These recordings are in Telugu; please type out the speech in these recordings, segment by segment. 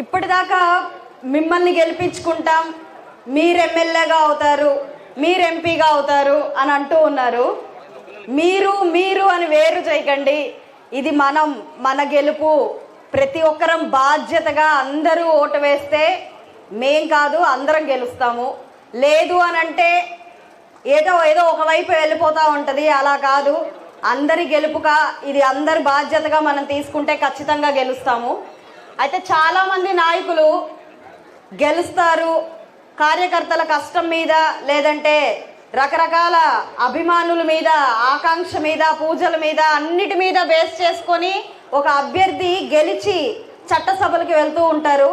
ఇప్పటిదాకా మిమ్మల్ని గెలిపించుకుంటాం. మీరు ఎమ్మెల్యేగా అవుతారు మీరు ఎంపీగా అవుతారు అని అంటూ ఉన్నారు. మీరు మీరు అని వేరు చేయకండి. ఇది మనం మన గెలుపు ప్రతి ఒక్కరం బాధ్యతగా అందరూ ఓటు వేస్తే మేం కాదు అందరం గెలుస్తాము. లేదు అని అంటే ఏదో ఏదో ఒకవైపు వెళ్ళిపోతూ ఉంటుంది అలా కాదు. అందరి గెలుపుగా ఇది అందరి బాధ్యతగా మనం తీసుకుంటే ఖచ్చితంగా గెలుస్తాము. అయితే చాలామంది నాయకులు గెలుస్తారు కార్యకర్తల కష్టం మీద లేదంటే రకరకాల అభిమానుల మీద ఆకాంక్ష మీద పూజల మీద అన్నిటి మీద బేస్ చేసుకొని ఒక అభ్యర్థి గెలిచి చట్టసభలకు వెళ్తూ ఉంటారు.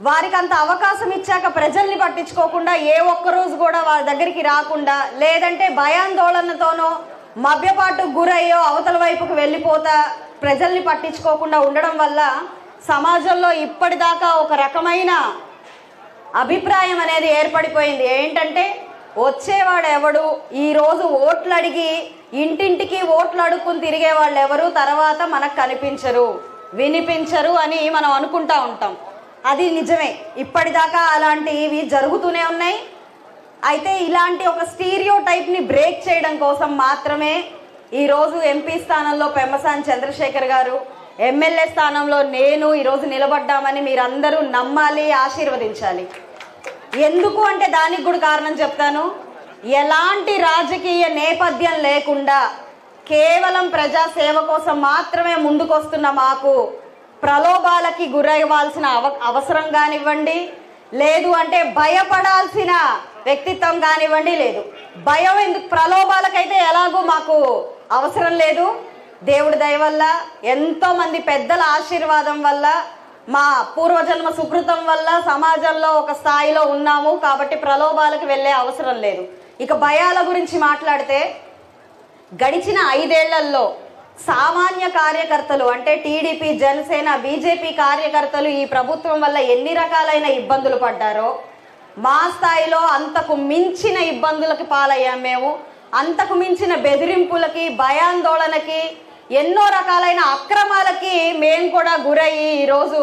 వారికి అంత అవకాశం ఇచ్చాక ప్రజల్ని పట్టించుకోకుండా ఏ ఒక్క రోజు కూడా వాళ్ళ దగ్గరికి రాకుండా లేదంటే భయాందోళనతోనో మభ్యపాటు గురయ్యో అవతల వైపుకు వెళ్ళిపోతా ప్రజల్ని పట్టించుకోకుండా ఉండడం వల్ల సమాజంలో ఇప్పటిదాకా ఒక రకమైన అభిప్రాయం అనేది ఏర్పడిపోయింది. ఏంటంటే వచ్చేవాడు ఎవడు ఈరోజు ఓట్లు అడిగి ఇంటింటికి ఓట్లు అడుక్కుని తిరిగే వాళ్ళు ఎవరు తర్వాత మనకు కనిపించరు. వినిపించరు అని మనం అనుకుంటా ఉంటాం. అది నిజమే. ఇప్పటిదాకా అలాంటివి జరుగుతూనే ఉన్నాయి. అయితే ఇలాంటి ఒక స్టీరియో టైప్ని బ్రేక్ చేయడం కోసం మాత్రమే ఈరోజు ఎంపీ స్థానంలో పెమ్మసాని చంద్రశేఖర్ గారు ఎమ్మెల్యే స్థానంలో నేను ఈరోజు నిలబడ్డామని మీరందరూ నమ్మాలి ఆశీర్వదించాలి. ఎందుకు అంటే దానికి కూడా కారణం చెప్తాను. ఎలాంటి రాజకీయ నేపథ్యం లేకుండా కేవలం ప్రజాసేవ కోసం మాత్రమే ముందుకొస్తున్న మాకు ప్రలోభాలకి గురవ్వాల్సిన అవ అవసరం కానివ్వండి లేదు అంటే భయపడాల్సిన వ్యక్తిత్వం కానివ్వండి లేదు. భయం ఎందుకు? ప్రలోభాలకైతే ఎలాగూ మాకు అవసరం లేదు. దేవుడి దయ వల్ల ఎంతో మంది పెద్దల ఆశీర్వాదం వల్ల మా పూర్వజన్మ సుకృతం వల్ల సమాజంలో ఒక స్థాయిలో ఉన్నాము కాబట్టి ప్రలోభాలకు వెళ్ళే అవసరం లేదు. ఇక భయాల గురించి మాట్లాడితే గడిచిన ఐదేళ్ళలో సామాన్య కార్యకర్తలు అంటే టీడీపీ జనసేన బీజేపీ కార్యకర్తలు ఈ ప్రభుత్వం వల్ల ఎన్ని రకాలైన ఇబ్బందులు పడ్డారో మా స్థాయిలో అంతకు మించిన ఇబ్బందులకి పాలయ్యాం మేము. అంతకు మించిన బెదిరింపులకి భయాందోళనకి ఎన్నో రకాలైన అక్రమాలకి మేము కూడా గురయ్యి ఈరోజు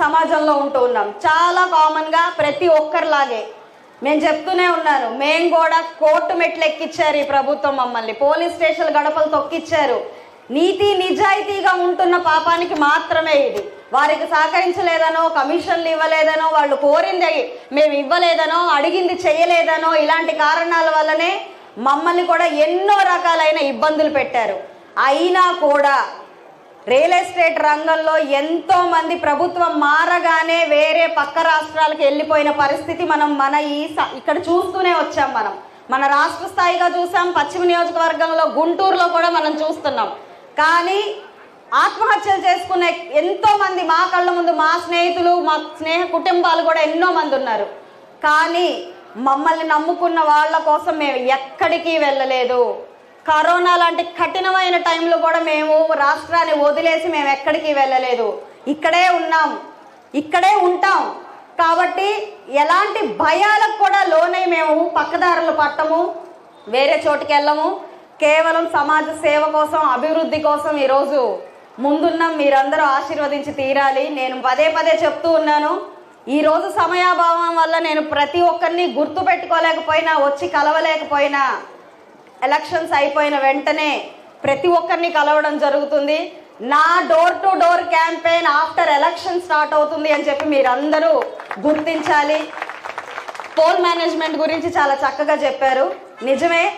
సమాజంలో ఉంటూ ఉన్నాం. చాలా కామన్గా ప్రతి ఒక్కరిలాగే. నేను చెప్తూనే ఉన్నాను మేము కూడా కోర్టు మెట్లు ఎక్కిచ్చారు ఈ ప్రభుత్వం మమ్మల్ని. పోలీస్ స్టేషన్ గడపలు తొక్కిచ్చారు. నీతి నిజాయితీగా ఉంటున్న పాపానికి మాత్రమే ఇది. వారికి సహకరించలేదనో కమిషన్లు ఇవ్వలేదనో వాళ్ళు కోరింది మేము ఇవ్వలేదనో అడిగింది చేయలేదనో ఇలాంటి కారణాల వల్లనే మమ్మల్ని కూడా ఎన్నో రకాలైన ఇబ్బందులు పెట్టారు. అయినా కూడా రియల్ ఎస్టేట్ రంగంలో ఎంతో మంది ప్రభుత్వం మారగానే వేరే పక్క రాష్ట్రాలకు వెళ్ళిపోయిన పరిస్థితి మనం మన ఈ ఇక్కడ చూస్తూనే వచ్చాం మనం. మన రాష్ట్ర స్థాయిగా చూసాం పశ్చిమ నియోజకవర్గంలో గుంటూరులో కూడా మనం చూస్తున్నాం. కానీ ఆత్మహత్యలు చేసుకునే ఎంతో మంది మా కళ్ళ ముందు మా స్నేహితులు మా స్నేహ కుటుంబాలు కూడా ఎన్నో మంది ఉన్నారు. కానీ మమ్మల్ని నమ్ముకున్న వాళ్ళ కోసం మేము ఎక్కడికి వెళ్ళలేదు. కరోనా లాంటి కఠినమైన టైంలో కూడా మేము రాష్ట్రాన్ని వదిలేసి మేము ఎక్కడికి వెళ్ళలేదు. ఇక్కడే ఉన్నాం. ఇక్కడే ఉంటాం. కాబట్టి ఎలాంటి భయాలకు కూడా లోనై మేము పక్కదారులు పట్టము వేరే చోటుకి వెళ్ళము. కేవలం సమాజ సేవ కోసం అభివృద్ధి కోసం ఈరోజు ముందున్నాం మీరందరూ ఆశీర్వదించి తీరాలి. నేను పదే పదే చెప్తూ ఉన్నాను. ఈరోజు సమయాభావం వల్ల నేను ప్రతి ఒక్కరిని గుర్తు పెట్టుకోలేకపోయినా వచ్చి కలవలేకపోయినా ఎలక్షన్స్ అయిపోయిన వెంటనే ప్రతి ఒక్కరిని కలవడం జరుగుతుంది. నా door to door campaign after election start అవుతుంది అని చెప్పి మీరందరూ గుర్తించాలి. పోల్ మేనేజ్మెంట్ గురించి చాలా చక్కగా చెప్పారు. నిజమే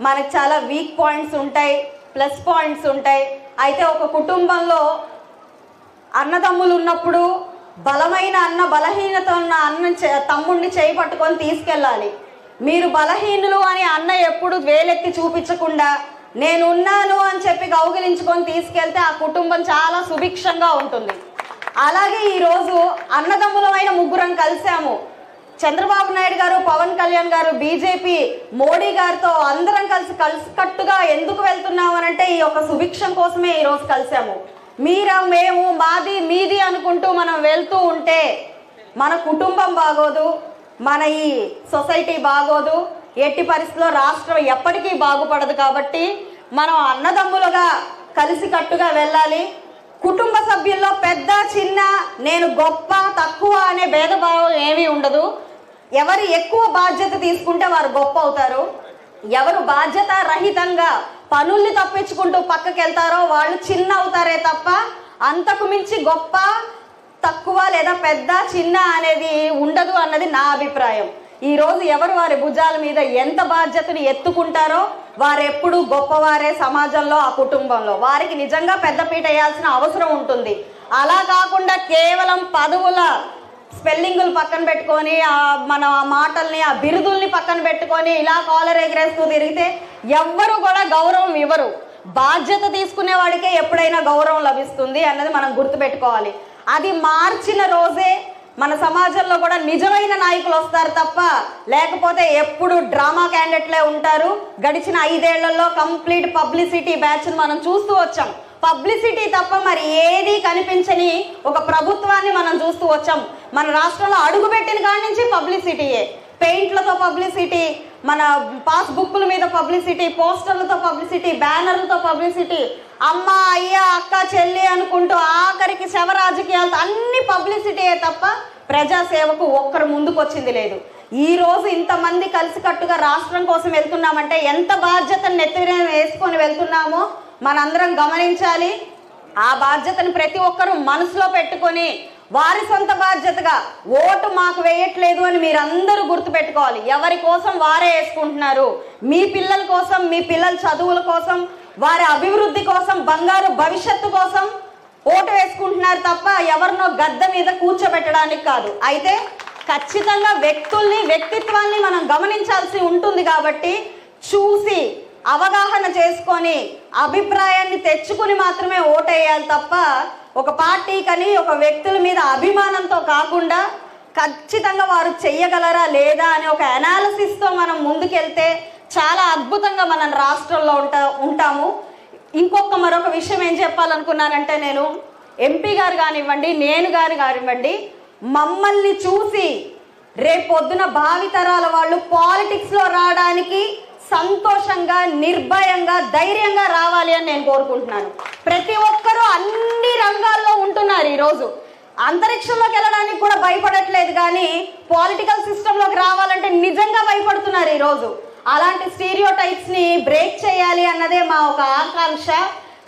మనకు చాలా వీక్ పాయింట్స్ ఉంటాయి ప్లస్ పాయింట్స్ ఉంటాయి. అయితే ఒక కుటుంబంలో అన్నదమ్ములు ఉన్నప్పుడు బలమైన అన్న బలహీనత ఉన్న అన్న చే- తమ్ముడిని చేయి పట్టుకొని తీసుకెళ్ళాలి. మీరు బలహీనులు అని అన్న ఎప్పుడు వేలెత్తి చూపించకుండా నేనున్నాను అని చెప్పి కౌగిలించుకొని తీసుకెళ్తే ఆ కుటుంబం చాలా సుభిక్షంగా ఉంటుంది. అలాగే ఈరోజు అన్నదమ్ములమైన ముగ్గురం కలిసాము చంద్రబాబు నాయుడు గారు పవన్ కళ్యాణ్ గారు బీజేపీ మోడీ గారితో అందరం కలిసి కలిసికట్టుగా ఎందుకు వెళ్తున్నాం అంటే ఈ యొక్క సుభిక్షం కోసమే ఈరోజు కలిసాము మీరా మేము మాది మీది అనుకుంటూ మనం వెళ్తూ ఉంటే మన కుటుంబం బాగోదు. మన ఈ సొసైటీ బాగోదు ఎట్టి పరిస్థితుల్లో రాష్ట్రం ఎప్పటికీ బాగుపడదు కాబట్టి మనం అన్నదమ్ములుగా కలిసికట్టుగా వెళ్ళాలి. కుటుంబ సభ్యుల్లో పెద్ద చిన్న నేను గొప్ప తక్కువ అనే భేదభావం ఏమీ ఉండదు. ఎవరు ఎక్కువ బాధ్యత తీసుకుంటే వారు గొప్ప అవుతారు. ఎవరు బాధ్యత రహితంగా పనుల్ని తప్పించుకుంటూ పక్కకెళ్తారో వాళ్ళు చిన్న అవుతారే తప్ప అంతకు మించి గొప్ప తక్కువ లేదా పెద్ద చిన్న అనేది ఉండదు అన్నది నా అభిప్రాయం. ఈ రోజు ఎవరు వారి భుజాల మీద ఎంత బాధ్యతని ఎత్తుకుంటారో వారెప్పుడు గొప్పవారే సమాజంలో ఆ కుటుంబంలో. వారికి నిజంగా పెద్దపీట వేయాల్సిన అవసరం ఉంటుంది. అలా కాకుండా కేవలం పదవుల స్పెల్లింగులు పక్కన పెట్టుకొని ఆ మన ఆ మాటల్ని ఆ బిరుదుల్ని పక్కన పెట్టుకొని ఇలా కాలర్ ఎగరేస్తూ తిరిగితే ఎవ్వరు కూడా గౌరవం ఇవ్వరు. బాధ్యత తీసుకునే వాడికే ఎప్పుడైనా గౌరవం లభిస్తుంది అన్నది మనం గుర్తుపెట్టుకోవాలి. అది మార్చిన రోజే మన సమాజంలో కూడా నిజమైన నాయకులు వస్తారు తప్ప లేకపోతే ఎప్పుడు డ్రామా క్యాండిడేట్లే ఉంటారు. గడిచిన ఐదేళ్ళలో కంప్లీట్ పబ్లిసిటీ బ్యాచ్ను మనం చూస్తూ వచ్చాం. పబ్లిసిటీ తప్ప మరి ఏది కనిపించని ఒక ప్రభుత్వాన్ని మనం చూస్తూ వచ్చాం. మన రాష్ట్రంలో అడుగుపెట్టిన కాడి నుంచి పబ్లిసిటీయే. పెయింట్లతో పబ్లిసిటీ మన పాస్ బుక్ల మీద పబ్లిసిటీ పోస్టర్లతో పబ్లిసిటీ బ్యానర్లతో పబ్లిసిటీ అమ్మ అయ్య అక్క చెల్లి అనుకుంటూ ఆఖరికి శవ రాజకీయాలతో అన్ని పబ్లిసిటీయే తప్ప ప్రజాసేవకు ఒక్కరు ముందుకొచ్చింది లేదు. ఈ రోజు ఇంతమంది కలిసికట్టుగా రాష్ట్రం కోసం వెళ్తున్నామంటే ఎంత బాధ్యతను నెత్తిన వేసుకొని వెళ్తున్నామో మనందరం గమనించాలి. ఆ బాధ్యతను ప్రతి ఒక్కరూ మనసులో పెట్టుకొని వారి సొంత బాధ్యతగా ఓటు మాకు వేయట్లేదు అని మీరందరూ గుర్తుపెట్టుకోవాలి. ఎవరి కోసం వారే వేసుకుంటున్నారు? మీ పిల్లల కోసం మీ పిల్లల చదువుల కోసం వారి అభివృద్ధి కోసం బంగారు భవిష్యత్తు కోసం ఓటు వేసుకుంటున్నారు తప్ప ఎవరినో గద్ద మీద కూర్చోబెట్టడానికి కాదు. అయితే ఖచ్చితంగా వ్యక్తుల్ని వ్యక్తిత్వాన్ని మనం గమనించాల్సి ఉంటుంది కాబట్టి చూసి అవగాహన చేసుకొని అభిప్రాయాన్ని తెచ్చుకుని మాత్రమే ఓటేయాలి తప్ప ఒక పార్టీకని ఒక వ్యక్తుల మీద అభిమానంతో కాకుండా ఖచ్చితంగా వారు చెయ్యగలరా లేదా అనే ఒక అనాలిసిస్తో మనం ముందుకెళ్తే చాలా అద్భుతంగా మనం రాష్ట్రంలో ఉంటా ఉంటాము. ఇంకొక మరొక విషయం ఏం చెప్పాలనుకున్నానంటే నేను ఎంపీ గారు కానివ్వండి నేను గారు కానివ్వండి మమ్మల్ని చూసి రేపొద్దున భావితరాల వాళ్ళు పాలిటిక్స్లో రావడానికి సంతోషంగా నిర్భయంగా ధైర్యంగా రావాలి అని నేను కోరుకుంటున్నాను. ప్రతి ఒక్కరూ అన్ని రంగాల్లో ఉంటున్నారు ఈరోజు. అంతరిక్షంలోకి వెళ్ళడానికి కూడా భయపడట్లేదు కానీ పాలిటికల్ సిస్టంలోకి రావాలంటే నిజంగా భయపడుతున్నారు ఈరోజు. అలాంటి స్టీరియో టైప్స్ని బ్రేక్ చేయాలి అన్నదే మా ఒక ఆకాంక్ష.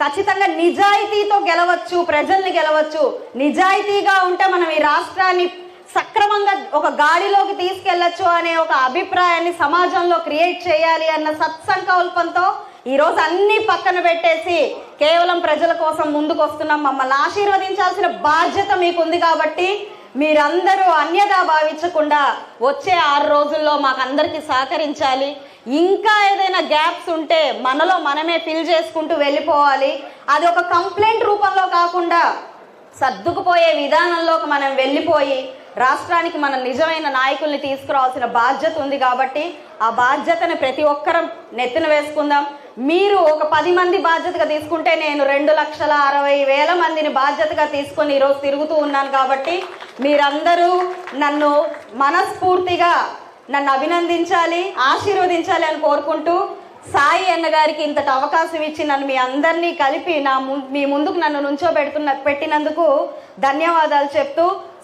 ఖచ్చితంగా నిజాయితీతో గెలవచ్చు ప్రజల్ని గెలవచ్చు. నిజాయితీగా ఉంటే మనం ఈ రాష్ట్రాన్ని సక్రమంగా ఒక గాడిలోకి తీసుకెళ్ళొచ్చు అనే ఒక అభిప్రాయాన్ని సమాజంలో క్రియేట్ చేయాలి అన్న సత్సంకల్పంతో ఈరోజు అన్ని పక్కన పెట్టేసి కేవలం ప్రజల కోసం ముందుకు వస్తున్నాం. మమ్మల్ని ఆశీర్వదించాల్సిన బాధ్యత మీకుంది కాబట్టి మీరందరూ అన్యదా భావించకుండా వచ్చే ఆరు రోజుల్లో మాకందరికీ సహకరించాలి. ఇంకా ఏదైనా గ్యాప్స్ ఉంటే మనలో మనమే ఫిల్ చేసుకుంటూ వెళ్ళిపోవాలి. అది ఒక కంప్లైంట్ రూపంలో కాకుండా సర్దుకుపోయే విధానంలోకి మనం వెళ్ళిపోయి రాష్ట్రానికి మన నిజమైన నాయకుల్ని తీసుకురావాల్సిన బాధ్యత ఉంది కాబట్టి ఆ బాధ్యతని ప్రతి ఒక్కరం నెత్తిన వేసుకుందాం. మీరు ఒక పది మంది బాధ్యతగా తీసుకుంటే నేను రెండు లక్షల అరవై వేల మందిని బాధ్యతగా తీసుకొని ఈరోజు తిరుగుతూ ఉన్నాను కాబట్టి మీరందరూ నన్ను మనస్ఫూర్తిగా నన్ను అభినందించాలి ఆశీర్వదించాలి అని కోరుకుంటూ సాయి అన్న గారికి ఇంతటి అవకాశం ఇచ్చి నన్ను మీ అందరినీ కలిపి నా ము- మీ ముందుకు నన్ను నుంచోబెడుతున్న పెట్టినందుకు ధన్యవాదాలు చెప్తూ